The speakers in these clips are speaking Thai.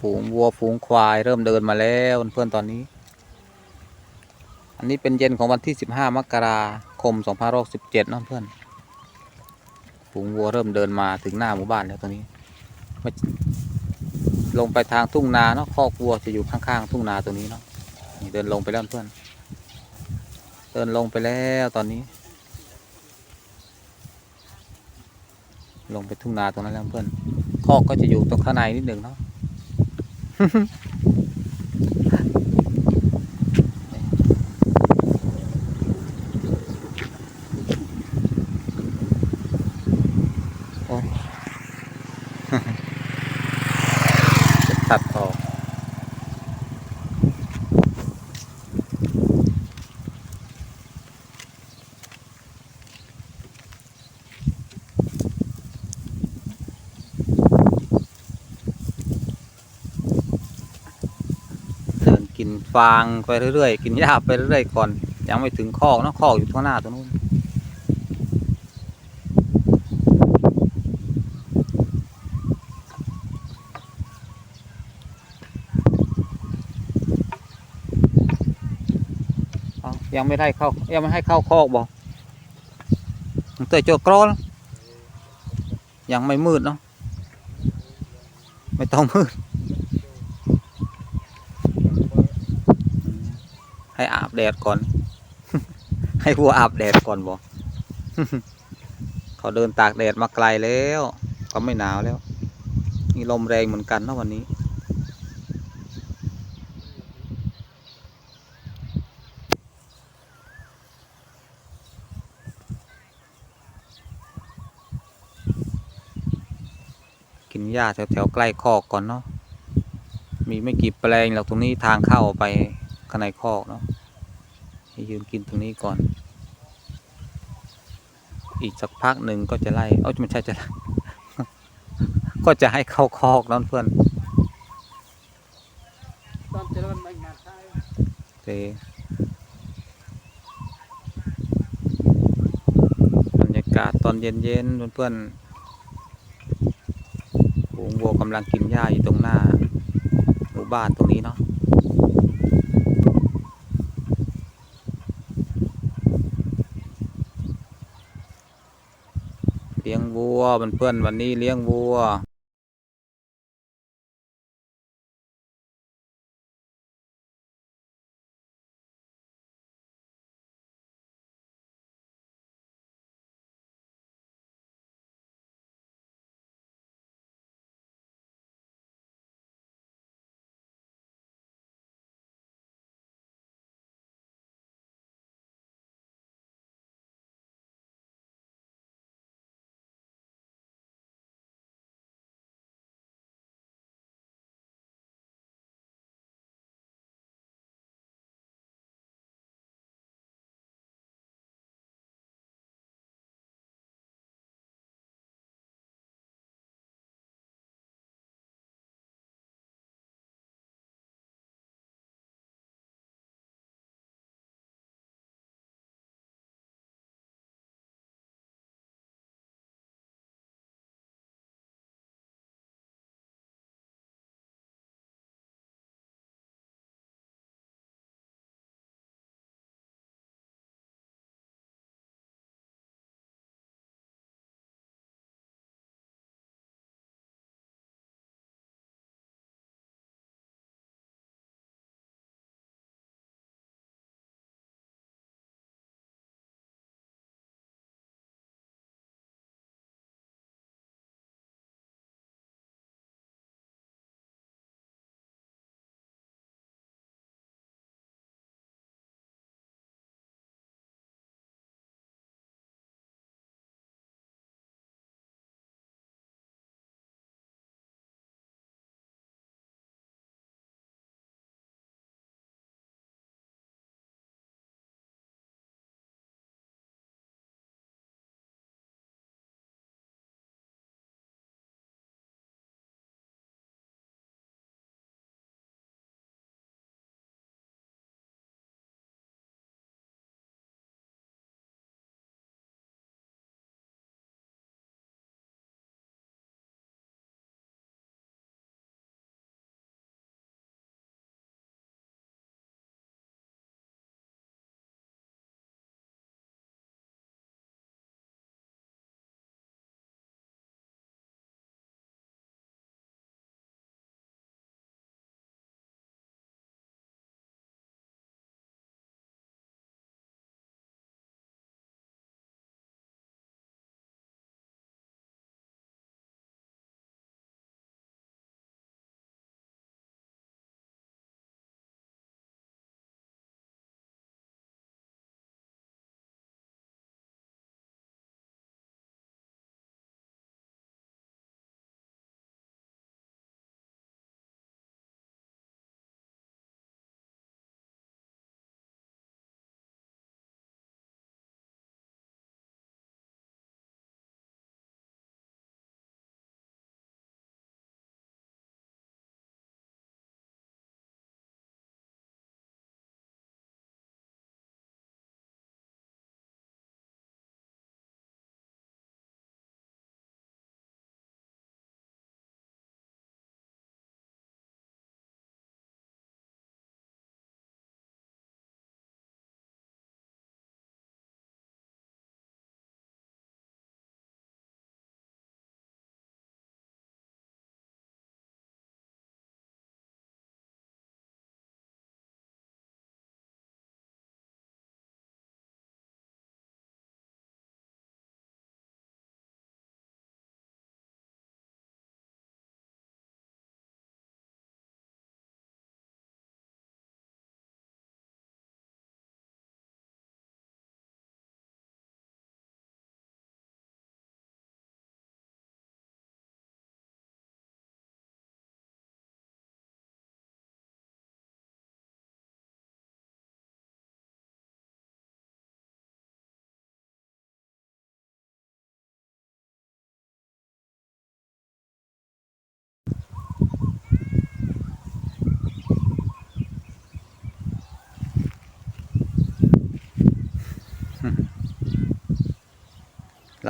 ฝูงวัวฝูงควายเริ่มเดินมาแล้วเพื่อนตอนนี้ อันนี้เป็นเย็นของวันที่ 15 มกราคม 2567เนะเพื่อน ฝูงวัวเริ่มเดินมาถึงหน้าหมู่บ้านแล้วตอนนี้ ลงไปทางทุ่งนาเนาะคอกวัวจะอยู่ข้างๆทุ่งนาตัวนี้เนาะเดินลงไปแล้วเพื่อน เดินลงไปแล้วตอนนี้ ลงไปทุ่งนาตรงนั้นแล้วเพื่อนคอกก็จะอยู่ตรงข้างในนิดหนึ่งเนาะ ตัดออก ฟางไปเรื่อยๆ กินหญ้าไปเรื่อยๆก่อน ยังไม่ถึงคอกเนาะคอกอยู่ข้างหน้าตรงนู้นยังไม่ได้เข้ายังไม่ให้เข้าคอกบอกเตยโจกรอนยังไม่มืดเนาะไม่ต้องมืด ให้อาบแดดก่อน ให้วัวอาบแดดก่อนบอกเขาเดินตากแดดมาไกลแล้ว ก็ไม่หนาวแล้ว นี่ลมแรงเหมือนกันนะวันนี้ กินหญ้าแถวๆใกล้คอกก่อนเนาะมีไม่กี่แปลงหรอกตรงนี้ทางเข้าไปข้างในคอกเนาะ ให้ยืนกินตรงนี้ก่อน อีกสักพักหนึ่งก็จะไล่ เอ้าไม่ใช่จะไล่ก็จะให้เข้าคอกนั่นเพื่อนตอนเจริญไม่งานใช่เคบรรยากาศตอนเย็นๆเพื่อนๆฝูงวัวกำลังกินหญ้าอยู่ตรงหน้าหมู่บ้านตรงนี้เนาะ เลี้ยง วัวเพื่อนๆวันนี้เลี้ยงวัว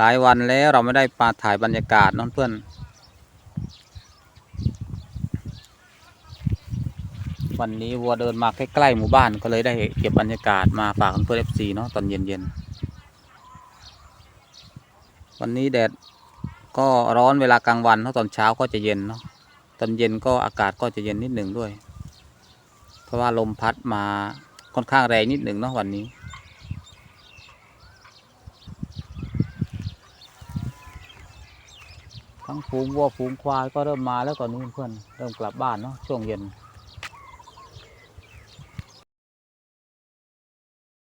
หลายวันแล้วเราไม่ได้มาถ่ายบรรยากาศน้องเพื่อนวันนี้วัวเดินมาใกล้ๆหมู่บ้านก็เลยได้เก็บบรรยากาศมาฝากเพื่อนเอฟซีเนาะตอนเย็นๆวันนี้แดดก็ร้อนเวลากลางวันเนาะตอนเช้าก็จะเย็นเนาะตอนเย็นก็อากาศก็จะเย็นนิดหนึ่งด้วย เพราะว่าลมพัดมาค่อนข้างแรงนิดหนึ่งเนาะวันนี้ ทั้งฝูงวัวฝูงควายก็เริ่มมาแล้วตอนนี้เพื่อนเริ่มกลับบ้านเนาะช่วงเย็น